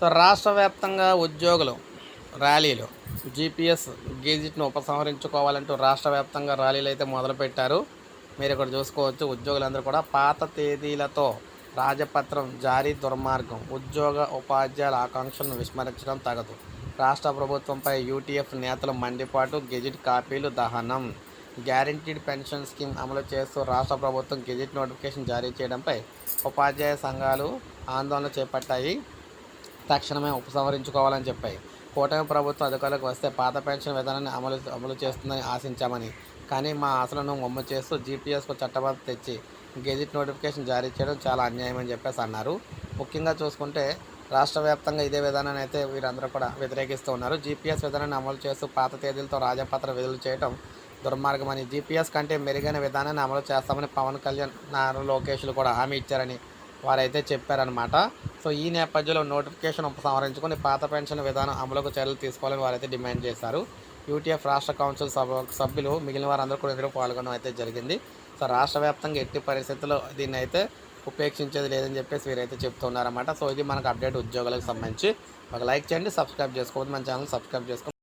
So రాష్ట్ర వ్యాప్తంగా ఉద్యోగులు ర్యాలీలు జీపీఎస్ గెజిట్ను ఉపసంహరించుకోవాలంటూ రాష్ట్ర వ్యాప్తంగా ర్యాలీలు అయితే మొదలుపెట్టారు. మీరు ఇక్కడ చూసుకోవచ్చు ఉద్యోగులందరూ కూడా పాత తేదీలతో రాజపత్రం జారీ దుర్మార్గం ఉద్యోగ ఉపాధ్యాయుల ఆకాంక్షలను విస్మరించడం తగదు. రాష్ట్ర ప్రభుత్వంపై యూటీఎఫ్ నేతలు మండిపాటు గెజిట్ కాపీలు దహనం. గ్యారంటీడ్ పెన్షన్ స్కీమ్ అమలు చేస్తూ రాష్ట్ర ప్రభుత్వం గెజిట్ నోటిఫికేషన్ జారీ చేయడంపై ఉపాధ్యాయ సంఘాలు ఆందోళన చేపట్టాయి. తక్షణమే ఉపసంహరించుకోవాలని చెప్పాయి. కూటమి ప్రభుత్వం అధికారులకు వస్తే పాత పెన్షన్ విధానాన్ని అమలు అమలు చేస్తుందని ఆశించామని. కానీ మా ఆశలను మొమ్మ చేస్తూ జీపీఎస్కు చట్టబద్ధ తెచ్చి గెజిట్ నోటిఫికేషన్ జారీ చేయడం చాలా అన్యాయం అని చెప్పేసి అన్నారు. ముఖ్యంగా చూసుకుంటే రాష్ట్ర వ్యాప్తంగా ఇదే విధానాన్ని అయితే వీరందరూ కూడా వ్యతిరేకిస్తూ ఉన్నారు. జీపీఎస్ విధానాన్ని అమలు చేస్తూ పాత తేదీలతో రాజపత్ర విధులు చేయడం దుర్మార్గమని. జీపీఎస్ కంటే మెరుగైన విధానాన్ని అమలు చేస్తామని పవన్ కళ్యాణ్ నారా లోకేష్లు కూడా హామీ ఇచ్చారని వారైతే చెప్పారనమాట సో ఈ నేపథ్యంలో నోటిఫికేషన్ ఉపసంహరించుకొని పాత పెన్షన్ విధానం అమలుకు చర్యలు తీసుకోవాలని వారైతే డిమాండ్ చేశారు. యూటీఎఫ్ రాష్ట్ర కౌన్సిల్ సభ సభ్యులు మిగిలిన వారందరూ కూడా ఇందులో పాల్గొనడం అయితే జరిగింది. సో రాష్ట్ర వ్యాప్తంగా ఎట్టి పరిస్థితుల్లో దీన్ని అయితే ఉపేక్షించేది లేదని చెప్పేసి వీరైతే చెప్తున్నారన్నమాట. సో ఇది మనకు అప్డేట్ ఉద్యోగులకు సంబంధించి. ఒక లైక్ చేయండి సబ్స్క్రైబ్ చేసుకోవద్దు. మన ఛానల్ సబ్స్క్రైబ్ చేసుకోండి